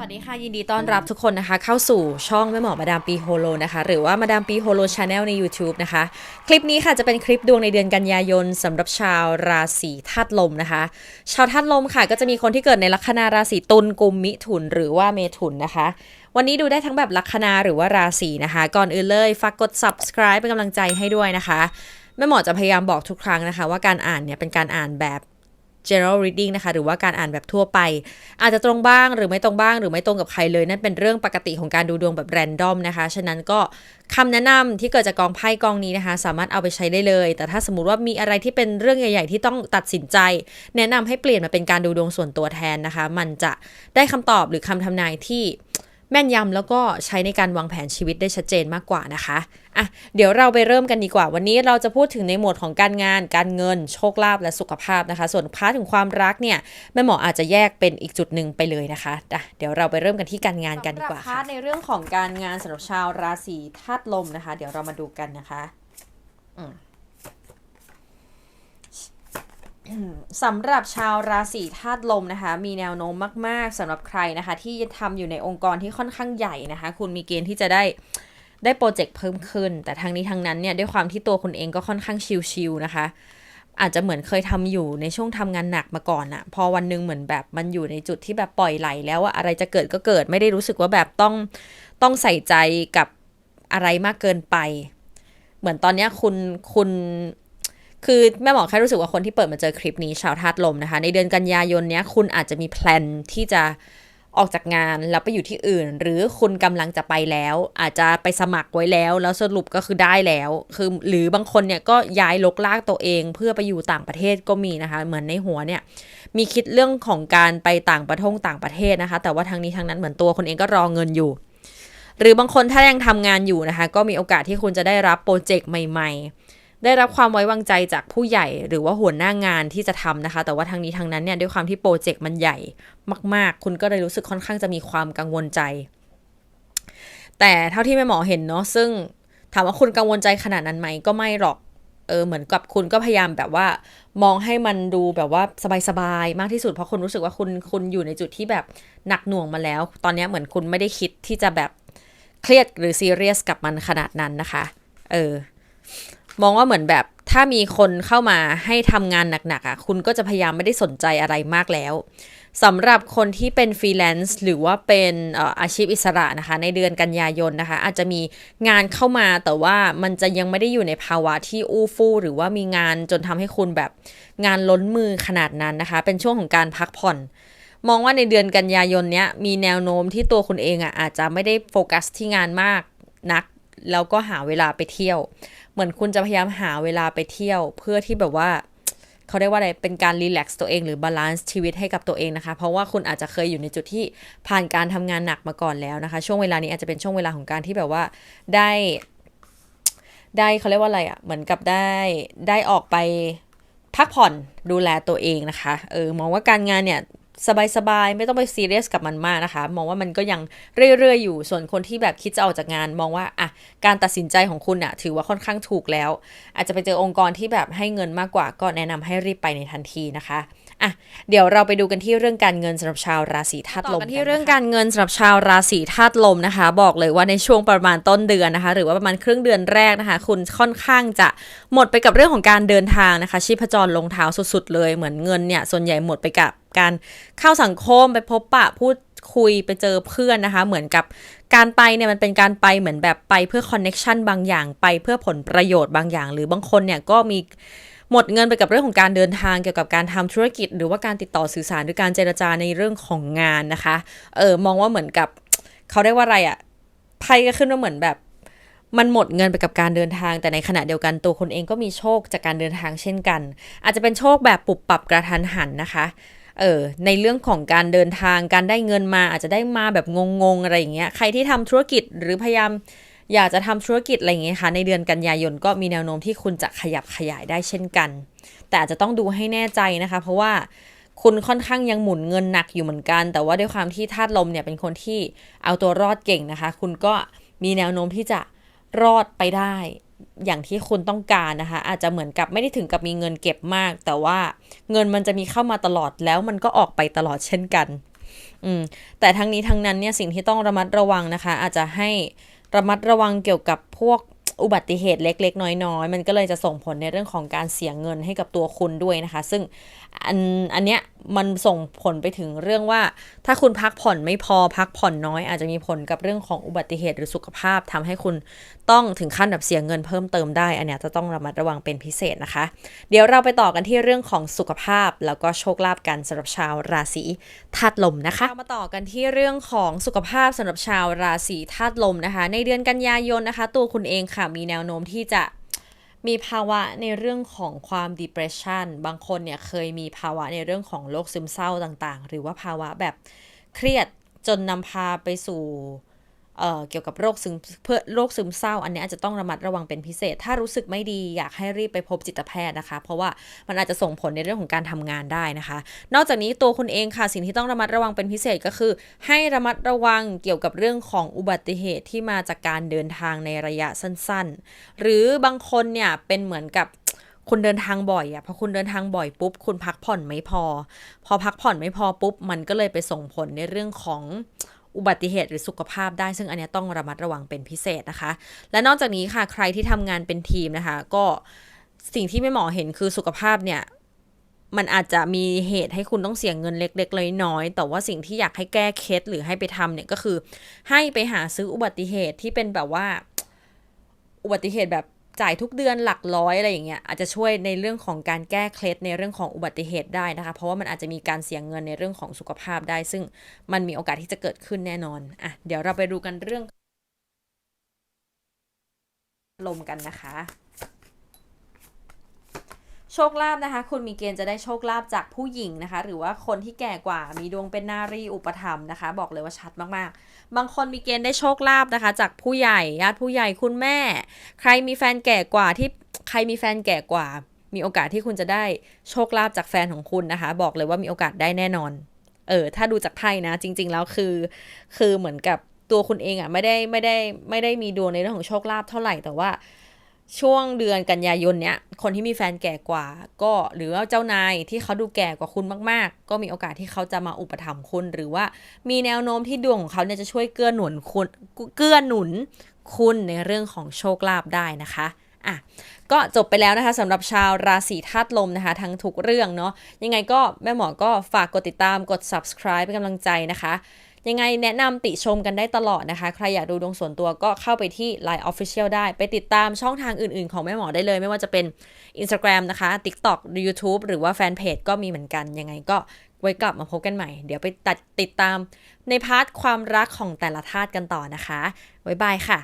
วัสดีค่ะ ยินดีต้อนรับทุกคนนะคะ เข้าสู่ช่องแม่หมอมาดามปีโฮโลนะคะ หรือว่ามาดามปีโฮโลชาแนลใน YouTube นะคะ คลิปนี้ค่ะจะเป็นคลิปดวงในเดือนกันยายนสำหรับชาวราศีธาตุลมนะคะ ชาวธาตุลมค่ะ ก็จะมีคนที่เกิดในลัคนาราศีตุลกุมมิถุนหรือว่าเมถุนนะคะ วันนี้ดูได้ทั้งแบบลัคนาหรือว่าราศีนะคะ ก่อนอื่นเลยฝากกด subscribe เป็นกำลังใจให้ด้วยนะคะแม่หมอจะพยายามบอกทุกครั้งนะคะ ว่าการอ่านเนี่ยเป็นการอ่านแบบ general reading นะคะ หรือว่าการอ่านแบบทั่วไป อาจจะตรงบ้างหรือไม่ตรงบ้าง หรือไม่ตรงกับใครเลย นั่นเป็นเรื่องปกติของการดูดวงแบบ random นะคะ ฉะนั้นก็คำแนะนำที่เกิดจากกองไพ่กองนี้นะคะ สามารถเอาไปใช้ได้เลย แต่ถ้าสมมติว่ามีอะไรที่เป็นเรื่องใหญ่ ๆ ที่ต้องตัดสินใจ แนะนำให้เปลี่ยนมาเป็นการดูดวงส่วนตัวแทนนะคะ มันจะได้คำตอบหรือคำทำนายที่ แม่นยำแล้วก็ใช้ในการวางแผนชีวิตได้ชัดเจนมากกว่านะคะอะเดี๋ยวเราไปเริ่มกันดีกว่า วันนี้เราจะพูดถึงในหมวดของการงาน การเงิน โชคลาภและสุขภาพนะคะ ส่วนพาร์ทถึงความรักเนี่ยแม่หมออาจจะแยกเป็นอีกจุดหนึ่งไปเลยนะคะอะเดี๋ยวเราไปเริ่มกันที่การงานกันดีกว่าค่ะในเรื่องของการงานสำหรับชาวราศีธาตุลมนะคะ เดี๋ยวเรามาดูกันนะคะอืม สำหรับชาวราศีธาตุลมนะคะ มีแนวโน้มมาก ๆสำหรับใครนะคะ ที่ทำอยู่ในองค์กรที่ค่อนข้างใหญ่นะคะ คุณมีเกณฑ์ที่จะได้ได้โปรเจกต์เพิ่มขึ้น แต่ทางนี้ทางนั้นเนี่ยด้วยความที่ตัวคุณเองก็ค่อนข้างชิลๆนะคะ อาจจะเหมือนเคยทำอยู่ในช่วงทำงานหนักมาก่อนอะพอวันหนึงเหมือนแบบมันอยู่ในจุดที่แบบปล่อยไหลแล้วว่าอะไรจะเกิดก็เกิดไม่ได้รู้สึกว่าแบบต้องต้องใส่ใจกับอะไรมากเกินไป เหมือนตอนนี้คุณคุณ คือแม่หมอแค่รู้สึกว่าคนที่เปิดมาเจอคลิปนี้ชาวธาตุลมนะคะ ในเดือนกันยายนเนี้ยคุณอาจจะมีแพลนที่จะออกจากงานแล้วไปอยู่ที่อื่น หรือคุณกำลังจะไปแล้ว อาจจะไปสมัครไว้แล้ว แล้วสรุปก็คือได้แล้ว คือหรือบางคนเนี่ยก็ย้ายลกลากตัวเอง เพื่อไปอยู่ต่างประเทศก็มีนะคะ เหมือนในหัวเนี่ย มีคิดเรื่องของการไปต่างประทงต่างประเทศนะคะ แต่ว่าทางนี้ทางนั้นเหมือนตัวคนเองก็รอเงินอยู่ หรือบางคนถ้ายังทำงานอยู่นะคะ ก็มีโอกาสที่คุณจะได้รับโปรเจกต์ใหม่ ๆ ได้รับความไว้วางใจจากผู้ใหญ่หรือว่าหัวหน้างานที่จะทำนะคะ แต่ว่าทางนี้ทางนั้นเนี่ยด้วยความที่โปรเจกต์มันใหญ่มาก ๆ คุณก็เลยรู้สึกค่อนข้างจะมีความกังวลใจ แต่เท่าที่แม่หมอเห็นเนาะซึ่งถามว่าคุณกังวลใจขนาดนั้นไหมก็ไม่หรอกเออเหมือนกับคุณก็พยายามแบบว่า มองให้มันดูแบบว่าสบายๆมากที่สุดเพราะคุณรู้สึกว่าคุณคุณอยู่ในจุดที่แบบหนักหน่วงมาแล้ว ตอนนี้เหมือนคุณไม่ได้คิดที่จะแบบเครียดหรือซีเรียสกับมันขนาดนั้นนะคะ เออ มองว่าเหมือนแบบถ้ามีคนเข้ามาให้ทำงานหนักๆอะ คุณก็จะพยายามไม่ได้สนใจอะไรมากแล้วสำหรับคนที่เป็นฟรีแลนซ์หรือว่าเป็นอาชีพอิสระนะคะ ในเดือนกันยายนนะคะ อาจจะมีงานเข้ามาแต่ว่ามันจะยังไม่ได้อยู่ในภาวะที่อู้ฟู่หรือว่ามีงานจนทำให้คุณแบบงานล้นมือขนาดนั้นนะคะ เป็นช่วงของการพักผ่อน มองว่าในเดือนกันยายนเนี้ยมีแนวโน้มที่ตัวคุณเองอะอาจจะไม่ได้โฟกัสที่งานมากนัก แล้วก็หาเวลาไปเที่ยว มือนคุณจะพยายามหาเวลาไปเที่ยว เพื่อที่แบบว่าเขาเรียกว่าอะไร เป็นการรีแลกซ์ตัวเองหรือบาลานซ์ชีวิตให้กับตัวเองนะคะ เพราะว่าคุณอาจจะเคยอยู่ในจุดที่ผ่านการทำงานหนักมาก่อนแล้วนะคะ ช่วงเวลานี้อาจจะเป็นช่วงเวลาของการที่แบบว่าได้ ได้เขาเรียกว่าอะไรอะ่ะ เหมือนกับได้ ได้ออกไปพักผ่อนดูแลตัวเองนะคะ เออ มองว่าการงานเนี่ย สบายๆ ไม่ต้องไปซีเรียสกับมันมากนะคะ มองว่ามันก็ยังเรื่อยๆ อยู่ ส่วนคนที่แบบคิดจะออกจากงาน มองว่าอะการตัดสินใจของคุณอะถือว่าค่อนข้างถูกแล้ว อาจจะไปเจอองค์กรที่แบบให้เงินมากกว่าก็แนะนำให้รีบไปในทันทีนะคะ อะเดี๋ยวเราไปดูกันที่เรื่องการเงินสำหรับชาวราศีธาตุลมกันที่เรื่องการเงินสำหรับชาวราศีธาตุลมนะคะ บอกเลยว่าในช่วงประมาณต้นเดือนนะคะ หรือว่าประมาณครึ่งเดือนแรกนะคะ คุณค่อนข้างจะหมดไปกับเรื่องของการเดินทางนะคะ ชีพจรลงเท้าสุดๆ เลยเหมือนเงินเนี่ยส่วนใหญ่หมดไปกับการเข้าสังคมไปพบปะพูดคุยไปเจอเพื่อนนะคะ เหมือนกับการไปเนี่ยมันเป็นการไปเหมือนแบบไปเพื่อคอนเน็ชันบางอย่างไปเพื่อผลประโยชน์บางอย่าง หรือบางคนเนี่ยก็มี หมดเงินไปกับเรื่องของการเดินทางเกี่ยวกับการทำธุรกิจ หรือว่าการติดต่อสื่อสารหรือการเจรจาในเรื่องของงานนะคะเออมองว่าเหมือนกับเขาเรียกว่าอะไรอะไพ่ก็ขึ้นว่าเหมือนแบบมันหมดเงินไปกับการเดินทางแต่ในขณะเดียวกันตัวคนเองก็มีโชคจากการเดินทางเช่นกัน อาจจะเป็นโชคแบบปุบปับกระทันหันนะคะเออในเรื่องของการเดินทางการได้เงินมาอาจจะได้มาแบบงงๆอะไรอย่างเงี้ยใครที่ทำธุรกิจหรือพยายาม อยากจะทำธุรกิจอะไรอย่างเงี้ยค่ะในเดือนกันยายนก็มีแนวโน้มที่คุณจะขยับขยายได้เช่นกัน แต่อาจจะต้องดูให้แน่ใจนะคะ เพราะว่าคุณค่อนข้างยังหมุนเงินหนักอยู่เหมือนกัน แต่ว่าด้วยความที่ธาตุลมเนี่ยเป็นคนที่เอาตัวรอดเก่งนะคะ คุณก็มีแนวโน้มที่จะรอดไปได้ อย่างที่คุณต้องการนะคะ อาจจะเหมือนกับไม่ได้ถึงกับมีเงินเก็บมาก แต่ว่าเงินมันจะมีเข้ามาตลอดแล้วมันก็ออกไปตลอดเช่นกัน อืมแต่ทั้งนี้ทั้งนั้นเนี่ยสิ่งที่ต้องระมัดระวังนะคะ อาจจะให้ ระมัดระวังเกี่ยวกับพวก อุบัติเหตุเล็ก ๆ น้อยๆ มันก็เลยจะส่งผลในเรื่องของการเสียเงินให้กับตัวคุณด้วยนะคะ ซึ่งอันอันเนี้ยมันส่งผลไปถึงเรื่องว่า ถ้าคุณพักผ่อนไม่พอพักผ่อนน้อย อาจจะมีผลกับเรื่องของอุบัติเหตุหรือสุขภาพทำให้คุณต้องถึงขั้นแบบเสียเงินเพิ่มเติมได้ อันเนี้ยจะต้องระมัดระวังเป็นพิเศษนะคะ เดี๋ยวเราไปต่อกันที่เรื่องของสุขภาพ แล้วก็โชคลาภกันสำหรับชาวราศีธาตุลมนะคะามาต่อกันที่เรื่องของสุขภาพสำหรับชาวราศีธาตุลมนะคะ ในเดือนกันยายนนะคะ ตัวคุณเองค่ะมีแนวโน้มที่จะมีภาวะในเรื่องของความ depression บางคนเนี่ยเคยมีภาวะในเรื่องของโรคซึมเศร้าต่างๆ หรือว่าภาวะแบบเครียดจนนำพาไปสู่ เเกี่ยวกับโรคซึมเพื่อโรคซึมเศร้า อันนี้อาจจะต้องระมัดระวังเป็นพิเศษ ถ้ารู้สึกไม่ดีอยากให้รีบไปพบจิตแพทย์นะคะ เพราะว่ามันอาจจะส่งผลในเรื่องของการทำงานได้นะคะ นอกจากนี้ตัวคุณเองค่ะสิ่งที่ต้องระมัดระวังเป็นพิเศษก็คือ ให้ระมัดระวังเกี่ยวกับเรื่องของอุบัติเหตุที่มาจากการเดินทางในระยะสั้น ๆ หรือบางคนเนี่ยเป็นเหมือนกับคุณเดินทางบ่อยอะพอคุณเดินทางบ่อยปุ๊บ คุณพักผ่อนไม่พอ พอพักผ่อนไม่พอปุ๊บ มันก็เลยไปส่งผลในเรื่องของ อุบัติเหตุหรือสุขภาพได้ ซึ่งอันนี้ต้องระมัดระวังเป็นพิเศษนะคะ และนอกจากนี้ค่ะใครที่ทำงานเป็นทีมนะคะ ก็สิ่งที่ไม่หมอเห็นคือสุขภาพเนี่ยมันอาจจะมีเหตุให้คุณต้องเสียเงินเล็กๆน้อยๆแต่ว่าสิ่งที่อยากให้แก้เคล็ดหรือให้ไปทำเนี่ยก็คือ ให้ไปหาซื้ออุบัติเหตุที่เป็นแบบว่า อุบัติเหตุแบบ จ่ายทุกเดือนหลักร้อยอะไรอย่างเงี้ยอาจจะช่วยในเรื่องของการแก้เคล็ดในเรื่องของอุบัติเหตุได้นะคะ เพราะว่ามันอาจจะมีการเสียเงินในเรื่องของสุขภาพได้ ซึ่งมันมีโอกาสที่จะเกิดขึ้นแน่นอนอะเดี๋ยวเราไปดูกันเรื่องลมกันนะคะ โชคลาภนะคะ คุณมีเกณฑ์จะได้โชคลาภจากผู้หญิงนะคะ หรือว่าคนที่แก่กว่ามีดวงเป็นนารีอุปถัมนะคะ บอกเลยว่าชัดมากๆ บางคนมีเกณฑ์ได้โชคลาภนะคะ จากผู้ใหญ่ญาติผู้ใหญ่คุณแม่ ใครมีแฟนแก่กว่าที่ใครมีแฟนแก่กว่า มีโอกาสที่คุณจะได้โชคลาภจากแฟนของคุณนะคะ บอกเลยว่ามีโอกาสได้แน่นอน เออถ้าดูจากไพ่นะ จริง ๆ แล้วคือ คือเหมือนกับตัวคุณเองอะ่ะไม่ได้ไม่ได้ไม่ได้มีดวงในเรื่องของโชคลาภเท่าไหร่แต่ว่า ช่วงเดือนกันยายนเนี้ย คนที่มีแฟนแก่กว่า ก็หรือว่าเจ้านายที่เขาดูแก่กว่าคุณมาก ๆ ก็มีโอกาสที่เขาจะมาอุปถัมภ์คุณ หรือว่ามีแนวโน้มที่ดวงของเขาเนี่ยจะช่วยเกื้อหนุนคุณเกื้อหนุนคุณในเรื่องของโชคลาภได้นะคะอะก็จบไปแล้วนะคะสำหรับชาวราศีธาตุลมนะคะ ทั้งทุกเรื่องเนาะยังไงก็แม่หมอก็ฝากกดติดตามกด subscribe เป็นกำลังใจนะคะ ยังไงแนะนำติชมกันได้ตลอดนะคะ ใครอยากดูดวงส่วนตัวก็เข้าไปที่ Line Official ได้ ไปติดตามช่องทางอื่นๆ ของแม่หมอได้เลย ไม่ว่าจะเป็น Instagram นะคะ TikTok YouTube หรือว่าแฟนเพจก็มีเหมือนกัน ยังไงก็ไว้กลับมาพบกันใหม่ เดี๋ยวไปตัดติดตามในพาร์ทความรักของแต่ละธาตุกันต่อนะคะ ไว้บายค่ะ